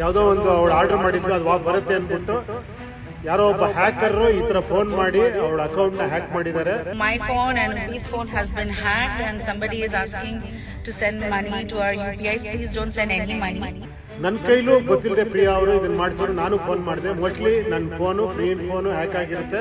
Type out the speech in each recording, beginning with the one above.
ಯಾವುದೋ ಒಂದು ಅವಳು ಆರ್ಡರ್ ಮಾಡಿದ್ದು ಅದು ಬರುತ್ತೆ ಅಂದ್ಬಿಟ್ಟು ಯಾರೋ ಒಬ್ಬ ಹ್ಯಾಕರ್ ಈ ತರ ಫೋನ್ ಮಾಡಿ ಅವಳ ಅಕೌಂಟ್ನ ಹ್ಯಾಕ್ ಮಾಡಿದ್ದಾರೆ my phone and has phone has been hacked, and somebody is asking to send money to our UPIs. Please don't send any money. ನನ್ನ ಕೈಲೂ ಗೊತ್ತಿಲ್ಲದೆ ಪ್ರಿಯಾ ಅವರು ಇದನ್ನ ಮಾಡಿಸಿದ್ರು ನಾನು ಫೋನ್ ಮಾಡಿದೆ ಮೋಸ್ಟ್ಲಿ ನನ್ನ ಫೋನು ಫ್ರೀ ಫೋನು ಹ್ಯಾಕ್ ಆಗಿರುತ್ತೆ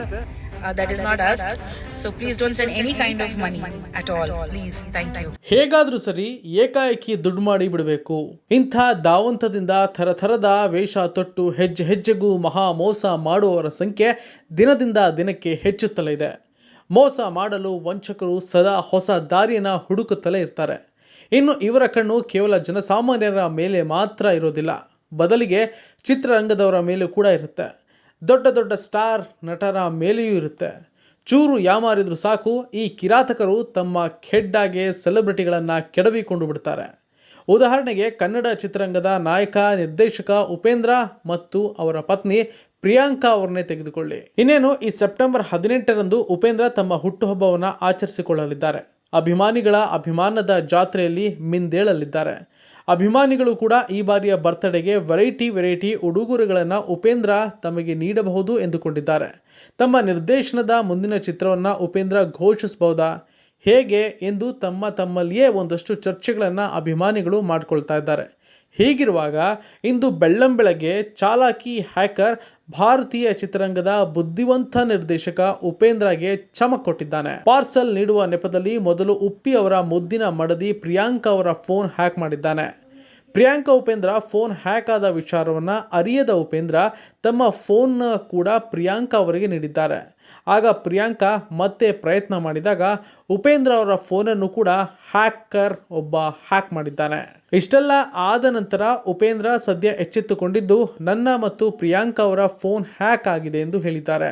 You. ಹೇಗಾದರೂ ಸರಿ ಏಕಾಏಕಿ ದುಡ್ಡು ಮಾಡಿ ಬಿಡಬೇಕು. ಇಂಥ ದಾವಂತದಿಂದ ಥರಥರದ ವೇಷ ತೊಟ್ಟು ಹೆಜ್ಜೆ ಹೆಜ್ಜೆಗೂ ಮಹಾ ಮೋಸ ಮಾಡುವವರ ಸಂಖ್ಯೆ ದಿನದಿಂದ ದಿನಕ್ಕೆ ಹೆಚ್ಚುತ್ತಲೇ ಇದೆ. ಮೋಸ ಮಾಡಲು ವಂಚಕರು ಸದಾ ಹೊಸ ದಾರಿಯನ್ನು ಹುಡುಕುತ್ತಲೇ ಇರ್ತಾರೆ. ಇನ್ನು ಇವರ ಕಣ್ಣು ಕೇವಲ ಜನಸಾಮಾನ್ಯರ ಮೇಲೆ ಮಾತ್ರ ಇರೋದಿಲ್ಲ. ಬದಲಿಗೆ ಚಿತ್ರರಂಗದವರ ಮೇಲೂ ಕೂಡ ಇರುತ್ತೆ. ದೊಡ್ಡ ದೊಡ್ಡ ಸ್ಟಾರ್ ನಟರ ಮೇಲೆಯೂ ಇರುತ್ತೆ. ಚೂರು ಯಾಮಾರಿದ್ರು ಸಾಕು, ಈ ಕಿರಾತಕರು ತಮ್ಮ ಖೆಡ್ಡಾಗೆ ಸೆಲೆಬ್ರಿಟಿಗಳನ್ನು ಕೆಡವಿಕೊಂಡು ಬಿಡ್ತಾರೆ. ಉದಾಹರಣೆಗೆ ಕನ್ನಡ ಚಿತ್ರರಂಗದ ನಾಯಕ, ನಿರ್ದೇಶಕ ಉಪೇಂದ್ರ ಮತ್ತು ಅವರ ಪತ್ನಿ ಪ್ರಿಯಾಂಕಾ ಅವರನ್ನೇ ತೆಗೆದುಕೊಳ್ಳಿ. ಇನ್ನೇನು, ಈ ಸೆಪ್ಟೆಂಬರ್ ಹದಿನೆಂಟರಂದು ಉಪೇಂದ್ರ ತಮ್ಮ ಹುಟ್ಟುಹಬ್ಬವನ್ನು ಆಚರಿಸಿಕೊಳ್ಳಲಿದ್ದಾರೆ. ಅಭಿಮಾನಿಗಳ ಅಭಿಮಾನದ ಜಾತ್ರೆಯಲ್ಲಿ ಮಿಂದೇಳಲಿದ್ದಾರೆ. ಅಭಿಮಾನಿಗಳು ಕೂಡ ಈ ಬಾರಿಯ ಬರ್ತ್ಡೇಗೆ ವೆರೈಟಿ ವೆರೈಟಿ ಉಡುಗೊರೆಗಳನ್ನು ಉಪೇಂದ್ರ ತಮಗೆ ನೀಡಬಹುದು ಎಂದುಕೊಂಡಿದ್ದಾರೆ. ತಮ್ಮ ನಿರ್ದೇಶನದ ಮುಂದಿನ ಚಿತ್ರವನ್ನು ಉಪೇಂದ್ರ ಘೋಷಿಸಬಹುದಾ? ಹೇಗೆ? ಎಂದು ತಮ್ಮ ತಮ್ಮಲ್ಲಿಯೇ ಒಂದಷ್ಟು ಚರ್ಚೆಗಳನ್ನು ಅಭಿಮಾನಿಗಳು ಮಾಡಿಕೊಳ್ತಾ ಇದ್ದಾರೆ. ಹೀಗಿರುವಾಗ ಇಂದು ಬೆಳ್ಳಂಬೆಳಗ್ಗೆ ಚಾಲಾಕಿ ಹ್ಯಾಕರ್ ಭಾರತೀಯ ಚಿತ್ರರಂಗದ ಬುದ್ಧಿವಂತ ನಿರ್ದೇಶಕ ಉಪೇಂದ್ರಗೆ ಚಮಕ್ ಕೊಟ್ಟಿದ್ದಾನೆ. ಪಾರ್ಸಲ್ ನೀಡುವ ನೆಪದಲ್ಲಿ ಮೊದಲು ಉಪ್ಪಿ ಅವರ ಮುದ್ದಿನ ಮಡದಿ ಪ್ರಿಯಾಂಕಾ ಅವರ ಫೋನ್ ಹ್ಯಾಕ್ ಮಾಡಿದ್ದಾನೆ. ಪ್ರಿಯಾಂಕಾ ಉಪೇಂದ್ರ ಫೋನ್ ಹ್ಯಾಕ್ ಆದ ವಿಚಾರವನ್ನು ಅರಿಯದ ಉಪೇಂದ್ರ ತಮ್ಮ ಫೋನ್ನ ಕೂಡ ಪ್ರಿಯಾಂಕಾ ಅವರಿಗೆ ನೀಡಿದ್ದಾರೆ. ಆಗ ಪ್ರಿಯಾಂಕಾ ಮತ್ತೆ ಪ್ರಯತ್ನ ಮಾಡಿದಾಗ ಉಪೇಂದ್ರ ಅವರ ಫೋನನ್ನು ಕೂಡ ಹ್ಯಾಕರ್ ಒಬ್ಬ ಹ್ಯಾಕ್ ಮಾಡಿದ್ದಾನೆ. ಇಷ್ಟೆಲ್ಲ ಆದ ನಂತರ ಉಪೇಂದ್ರ ಸದ್ಯ ಎಚ್ಚೆತ್ತುಕೊಂಡಿದ್ದು ನನ್ನ ಮತ್ತು ಪ್ರಿಯಾಂಕಾ ಅವರ ಫೋನ್ ಹ್ಯಾಕ್ ಆಗಿದೆ ಎಂದು ಹೇಳಿದ್ದಾರೆ.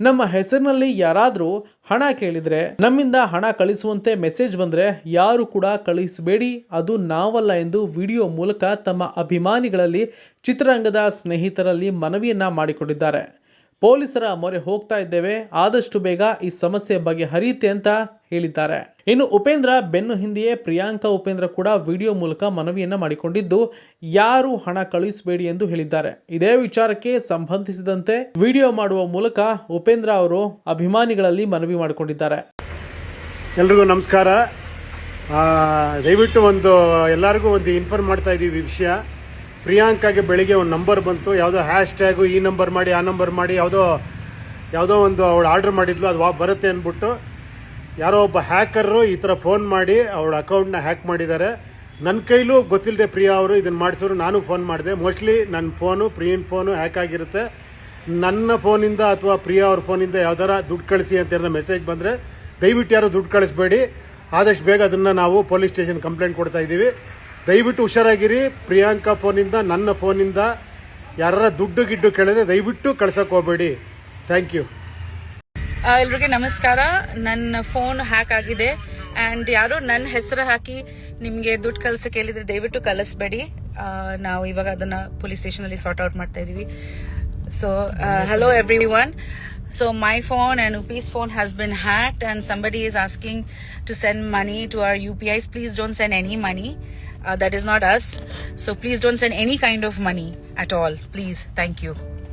ನಮ್ಮ ಹೆಸರಿನಲ್ಲಿ ಯಾರಾದರೂ ಹಣ ಕೇಳಿದರೆ, ನಮ್ಮಿಂದ ಹಣ ಕಳಿಸುವಂತೆ ಮೆಸೇಜ್ ಬಂದರೆ ಯಾರು ಕೂಡ ಕಳಿಸಬೇಡಿ, ಅದು ನಾವಲ್ಲ ಎಂದು ವಿಡಿಯೋ ಮೂಲಕ ತಮ್ಮ ಅಭಿಮಾನಿಗಳಲ್ಲಿ ಚಿತ್ರರಂಗದ ಸ್ನೇಹಿತರಲ್ಲಿ ಮನವಿಯನ್ನು ಮಾಡಿಕೊಂಡಿದ್ದಾರೆ. ಪೊಲೀಸರ ಮೊರೆ ಹೋಗ್ತಾ ಇದ್ದೇವೆ. ಆದಷ್ಟು ಬೇಗ ಈ ಸಮಸ್ಯೆ ಬಗೆಹರಿಯುತ್ತೆ ಅಂತ ಹೇಳಿದ್ದಾರೆ. ಇನ್ನು ಉಪೇಂದ್ರ ಬೆನ್ನು ಹಿಂದೆಯೇ ಪ್ರಿಯಾಂಕಾ ಉಪೇಂದ್ರ ಕೂಡ ವಿಡಿಯೋ ಮೂಲಕ ಮನವಿಯನ್ನು ಮಾಡಿಕೊಂಡಿದ್ದು, ಯಾರು ಹಣ ಕಳುಹಿಸಬೇಡಿ ಎಂದು ಹೇಳಿದ್ದಾರೆ. ಇದೇ ವಿಚಾರಕ್ಕೆ ಸಂಬಂಧಿಸಿದಂತೆ ವಿಡಿಯೋ ಮಾಡುವ ಮೂಲಕ ಉಪೇಂದ್ರ ಅವರು ಅಭಿಮಾನಿಗಳಲ್ಲಿ ಮನವಿ ಮಾಡಿಕೊಂಡಿದ್ದಾರೆ. ಎಲ್ರಿಗೂ ನಮಸ್ಕಾರ. ದಯವಿಟ್ಟು ಒಂದು, ಎಲ್ಲರಿಗೂ ಒಂದು ಇನ್ಫಾರ್ಮ್ ಮಾಡ್ತಾ ಇದ್ದೀವಿ ವಿಷಯ. ಪ್ರಿಯಾಂಕಾಗೆ ಬೆಳಿಗ್ಗೆ ಒಂದು ನಂಬರ್ ಬಂತು. ಯಾವುದೋ ಹ್ಯಾಶ್ ಟ್ಯಾಗು ಈ ನಂಬರ್ ಮಾಡಿ, ಆ ನಂಬರ್ ಮಾಡಿ, ಯಾವುದೋ ಯಾವುದೋ ಒಂದು ಅವಳು ಆರ್ಡರ್ ಮಾಡಿದ್ಲು, ಅದು ವಾ- ಬರುತ್ತೆ ಅಂದ್ಬಿಟ್ಟು ಯಾರೋ ಒಬ್ಬ ಹ್ಯಾಕರು ಈ ಥರ ಫೋನ್ ಮಾಡಿ ಅವಳ ಅಕೌಂಟ್ನ ಹ್ಯಾಕ್ ಮಾಡಿದ್ದಾರೆ. ನನ್ನ ಕೈಲೂ ಗೊತ್ತಿಲ್ಲದೆ ಪ್ರಿಯಾ ಅವರು ಇದನ್ನು ಮಾಡಿಸೋರು, ನಾನು ಫೋನ್ ಮಾಡಿದೆ. ಮೋಸ್ಟ್ಲಿ ನನ್ನ ಫೋನು ಪ್ರಿಯನ್ ಫೋನು ಹ್ಯಾಕ್ ಆಗಿರುತ್ತೆ. ನನ್ನ ಫೋನಿಂದ ಅಥವಾ ಪ್ರಿಯಾ ಅವ್ರ ಫೋನಿಂದ ಯಾವ್ದಾರ ದುಡ್ಡು ಕಳಿಸಿ ಅಂತ ಏನಾರ ಮೆಸೇಜ್ ಬಂದರೆ ದಯವಿಟ್ಟು ಯಾರು ದುಡ್ಡು ಕಳಿಸ್ಬೇಡಿ. ಆದಷ್ಟು ಬೇಗ ಅದನ್ನು ನಾವು ಪೊಲೀಸ್ ಸ್ಟೇಷನ್ ಕಂಪ್ಲೇಂಟ್ ಕೊಡ್ತಾ ಇದ್ದೀವಿ ದಯವಿಟ್ಟು ಹುಷಾರಾಗಿರಿ. ಪ್ರಿಯಾಂಕಾ ಫೋನಿಂದ, ನನ್ನ ಫೋನಿಂದ ಯಾರ ದುಡ್ಡು ಗಿಡ್ಡು ಕೇಳಿದ್ರೆ ದಯವಿಟ್ಟು ಕಳ್ಸಕ್ಕೆ ಹೋಗಬೇಡಿ. ಥ್ಯಾಂಕ್ ಯು ಎಲ್ರಿಗೆ ನಮಸ್ಕಾರ. ನನ್ನ ಫೋನ್ ಹ್ಯಾಕ್ ಆಗಿದೆ. ಅಂಡ್ ಯಾರು ನನ್ನ ಹೆಸರು ಹಾಕಿ ನಿಮ್ಗೆ ದುಡ್ಡು ಕಳ್ಸಕ್ಕೆ ಕೇಳಿದ್ರೆ ದಯವಿಟ್ಟು ಕಳಿಸ್ಬೇಡಿ. ನಾವು ಇವಾಗ ಅದನ್ನ ಪೊಲೀಸ್ ಸ್ಟೇಷನ್ ಅಲ್ಲಿ ಸಾರ್ಟ್ ಔಟ್ ಮಾಡ್ತಾ ಇದೀವಿ. So hello everyone so my phone and ಉಪೀಸ್ phone has been hacked and somebody is asking to send money to our U P I's please don't send any money uh, that is not us. So please don't send any kind of money at all. Please thank you.